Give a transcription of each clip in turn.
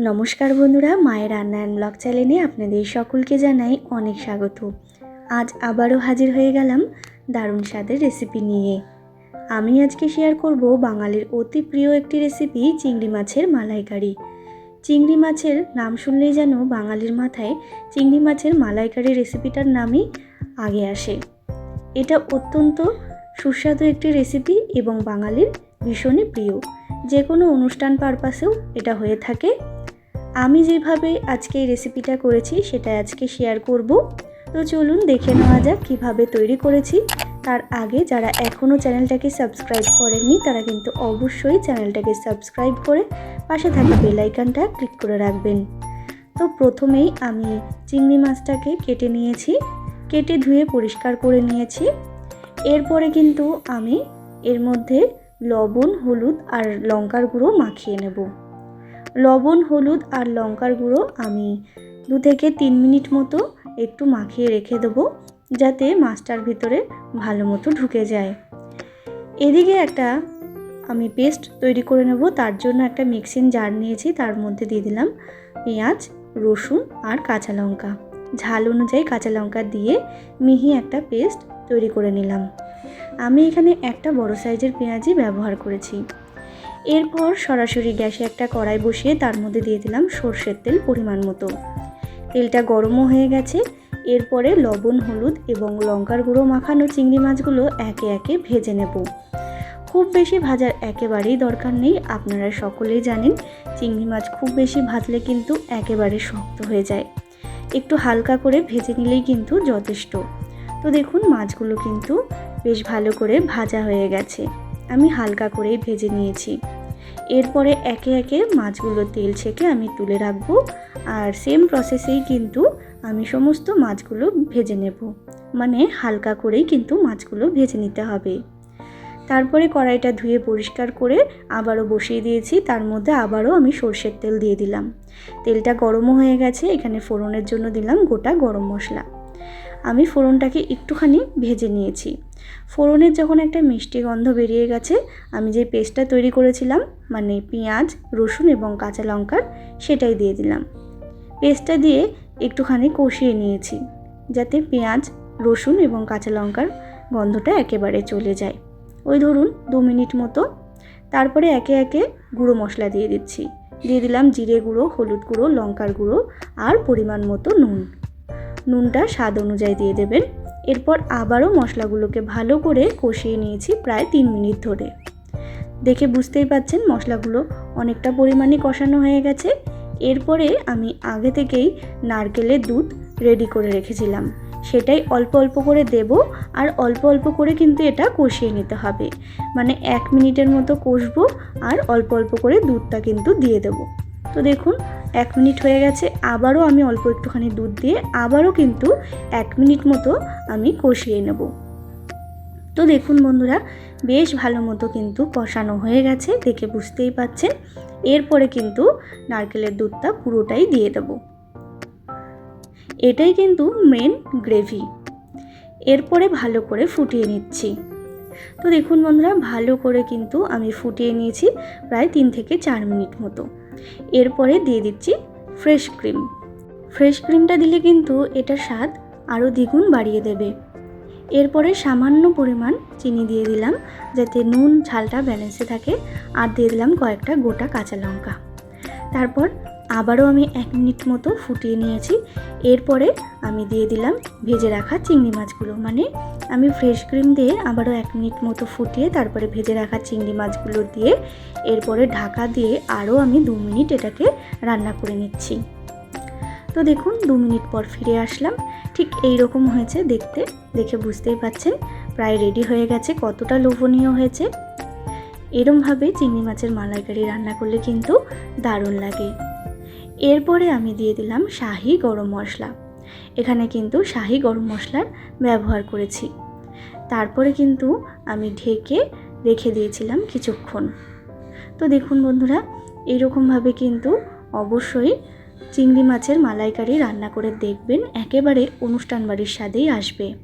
নমস্কার বন্ধুরা, মায়ের রান্না ব্লগ চ্যানেলে আপনাদের সকলকে জানাই অনেক স্বাগত। আজ আবারও হাজির হয়ে গেলাম দারুণ স্বাদের রেসিপি নিয়ে। আমি আজকে শেয়ার করব বাঙালির অতি প্রিয় একটি রেসিপি চিংড়ি মাছের মালাইকারি। চিংড়ি মাছের নাম শুনলেই যেন বাঙালির মাথায় চিংড়ি মাছের মালাইকারি রেসিপিটার নামই আগে আসে। এটা অত্যন্ত সুস্বাদু একটি রেসিপি এবং বাঙালির ভীষণই প্রিয়। যে কোনো অনুষ্ঠান পারপাসেও এটা হয়ে থাকে। আমি যেভাবে আজকে এই রেসিপিটা করেছি, সেটা আজকে শেয়ার করব। তো চলুন দেখে নেওয়া যাক কীভাবে তৈরি করেছি। তার আগে যারা এখনও চ্যানেলটাকে সাবস্ক্রাইব করেননি, তারা কিন্তু অবশ্যই চ্যানেলটাকে সাবস্ক্রাইব করে পাশে থাকা বেলাইকানটা ক্লিক করে রাখবেন। তো প্রথমেই আমি চিংড়ি মাছটাকে কেটে নিয়েছি, কেটে ধুয়ে পরিষ্কার করে নিয়েছি। এরপরে কিন্তু আমি এর মধ্যে লবণ, হলুদ আর লঙ্কার গুঁড়ো মাখিয়ে নেব। লবণ, হলুদ আর লঙ্কার গুঁড়ো আমি দু থেকে তিন মিনিট মতো একটু মাখিয়ে রেখে দেবো যাতে মাছটার ভিতরে ভালো মতো ঢুকে যায়। এদিকে একটা আমি পেস্ট তৈরি করে নেব, তার জন্য একটা মিক্সিং জার নিয়েছি, তার মধ্যে দিয়ে দিলাম পেঁয়াজ, রসুন আর কাঁচা লঙ্কা। ঝাল অনুযায়ী কাঁচা লঙ্কা দিয়ে মিহি একটা পেস্ট তৈরি করে নিলাম। আমি এখানে একটা বড় সাইজের পেঁয়াজই ব্যবহার করেছি। এরপর সরাসরি গ্যাসে একটা কড়াই বসিয়ে তার মধ্যে দিয়ে দিলাম সর্ষের তেল পরিমাণ মতো। তেলটা গরমও হয়ে গেছে। এরপরে লবণ, হলুদ এবং লঙ্কার গুঁড়ো মাখানো চিংড়ি মাছগুলো একে একে ভেজে নেব। খুব বেশি ভাজার একেবারেই দরকার নেই, আপনারা সকলেই জানেন চিংড়ি মাছ খুব বেশি ভাজলে কিন্তু একেবারে শক্ত হয়ে যায়। একটু হালকা করে ভেজে নিলেই কিন্তু যথেষ্ট। তো দেখুন, মাছগুলো কিন্তু বেশ ভালো করে ভাজা হয়ে গেছে। আমি হালকা করেই ভেজে নিয়েছি। এরপরে একে একে মাছগুলো তেল ছেঁকে আমি তুলে রাখব আর সেম প্রসেসেই কিন্তু আমি সমস্ত মাছগুলো ভেজে নেব। মানে হালকা করেই কিন্তু মাছগুলো ভেজে নিতে হবে। তারপরে কড়াইটা ধুয়ে পরিষ্কার করে আবারও বসিয়ে দিয়েছি, তার মধ্যে আবারও আমি সর্ষের তেল দিয়ে দিলাম। তেলটা গরমও হয়ে গেছে, এখানে ফোড়নের জন্য দিলাম গোটা গরম মশলা। আমি ফোড়নটাকে একটুখানি ভেজে নিয়েছি। ফোড়নের যখন একটা মিষ্টি গন্ধ বেরিয়ে গেছে, আমি যে পেস্টটা তৈরি করেছিলাম মানে পেঁয়াজ, রসুন এবং কাঁচা লঙ্কার, সেটাই দিয়ে দিলাম। পেস্টটা দিয়ে একটুখানি কষিয়ে নিয়েছি, যাতে পেঁয়াজ, রসুন এবং কাঁচা লঙ্কার গন্ধটা একেবারে চলে যায়। ওই ধরুন দু মিনিট মতো। তারপরে একে একে গুঁড়ো মশলা দিয়ে দিচ্ছি। দিয়ে দিলাম জিরে গুঁড়ো, হলুদ গুঁড়ো, লঙ্কার গুঁড়ো আর পরিমাণ মতো নুন। নুনটা স্বাদ অনুযায়ী দিয়ে দেবেন। এরপর আবারও মশলাগুলোকে ভালো করে কষিয়ে নিয়েছি প্রায় তিন মিনিট ধরে। দেখে বুঝতেই পাচ্ছেন মশলাগুলো অনেকটা পরিমাণে কষানো হয়ে গেছে। এরপরে আমি আগে থেকেই নারকেলের দুধ রেডি করে রেখেছিলাম। সেটাই অল্প অল্প করে দেব আর অল্প অল্প করে কিন্তু এটা কষিয়ে নিতে হবে। মানে এক মিনিটের মতো কষবো আর অল্প অল্প করে দুধটা কিন্তু দিয়ে দেব। তো দেখুন, এক মিনিট হয়ে গেছে, আবারও আমি অল্প একটুখানি দুধ দিয়ে আবারও কিন্তু এক মিনিট মতো আমি কষিয়ে নেব। তো দেখুন বন্ধুরা, বেশ ভালো মতো কিন্তু কষানো হয়ে গেছে, দেখে বুঝতেই পাচ্ছেন। এরপরে কিন্তু নারকেলের দুধটা পুরোটাই দিয়ে দেব। এটাই কিন্তু মেন গ্রেভি এরপরে ভালো করে ফুটিয়ে নিচ্ছি। তো দেখুন বন্ধুরা, ভালো করে কিন্তু আমি ফুটিয়ে নিয়েছি প্রায় তিন থেকে চার মিনিট মতো। এরপরে দিয়ে দিচ্ছি ফ্রেশ ক্রিম ফ্রেশ ক্রিমটা দিলে কিন্তু এটার স্বাদ আরও দ্বিগুণ বাড়িয়ে দেবে। এরপরে সামান্য পরিমাণ চিনি দিয়ে দিলাম, যাতে নুন, ঝালটা ব্যালেন্সে থাকে, আর দিয়ে দিলাম কয়েকটা গোটা কাঁচা লঙ্কা। তারপর আবারও আমি এক মিনিট মতো ফুটিয়ে নিয়েছি। এরপরে আমি দিয়ে দিলাম ভেজে রাখা চিংড়ি মাছগুলো। মানে আমি ফ্রেশ ক্রিম দিয়ে আবারও এক মিনিট মতো ফুটিয়ে তারপরে ভেজে রাখা চিংড়ি মাছগুলো দিয়ে এরপরে ঢাকা দিয়ে আরও আমি দু মিনিট এটাকে রান্না করে নিচ্ছি। তো দেখুন, দু মিনিট পর ফিরে আসলাম। ঠিক এই রকম হয়েছে দেখতে। দেখে বুঝতেই পাচ্ছেন, প্রায় রেডি হয়ে গেছে, কতটা লোভনীয় হয়েছে। এরমভাবে চিংড়ি মাছের মালাইকারি রান্না করলে কিন্তু দারুণ লাগে। এরপরে আমি দিয়ে দিলাম শাহি গরম মশলা। এখানে কিন্তু শাহি গরম মশলার ব্যবহার করেছি। তারপরে কিন্তু আমি ঢেকে রেখে দিয়েছিলাম কিছুক্ষণ। তো দেখুন বন্ধুরা এইরকমভাবে কিন্তু অবশ্যই চিংড়ি মাছের মালাইকারি রান্না করে দেখবেন, একেবারে অনুষ্ঠান বাড়ির স্বাদেই আসবে।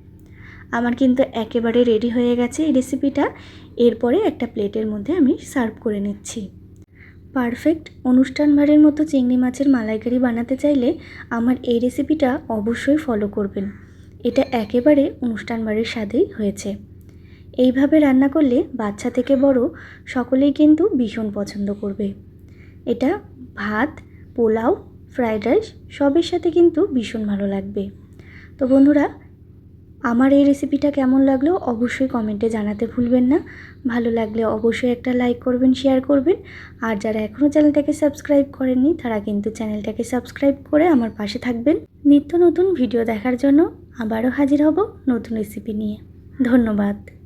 আমার কিন্তু একেবারে রেডি হয়ে গেছে এই রেসিপিটা এরপরে একটা প্লেটের মধ্যে আমি সার্ভ করে নিচ্ছি। পারফেক্ট অনুষ্ঠান বাড়ির মতো চিংড়ি মাছের মালাইকারি বানাতে চাইলে আমার এই রেসিপিটা অবশ্যই ফলো করবেন। এটা একেবারে অনুষ্ঠান বাড়ির স্বাদেই হয়েছে। এইভাবে রান্না করলে বাচ্চা থেকে বড় সকলেই কিন্তু ভীষণ পছন্দ করবে। এটা ভাত, পোলাও ফ্রায়েড রাইস সবের সাথে কিন্তু ভীষণ ভালো লাগবে। তো বন্ধুরা আমার এই রেসিপিটা কেমন লাগল অবশ্যই কমেন্টে জানাতে ভুলবেন না। ভালো লাগলে অবশ্যই একটা লাইক করবেন শেয়ার করবেন। আর যারা এখনও চ্যানেলটাকে সাবস্ক্রাইব করেননি, তারা কিন্তু চ্যানেলটাকে সাবস্ক্রাইব করে আমার পাশে থাকবেন। নিত্য নতুন ভিডিও দেখার জন্য আবারও হাজির হব নতুন রেসিপি নিয়ে। ধন্যবাদ।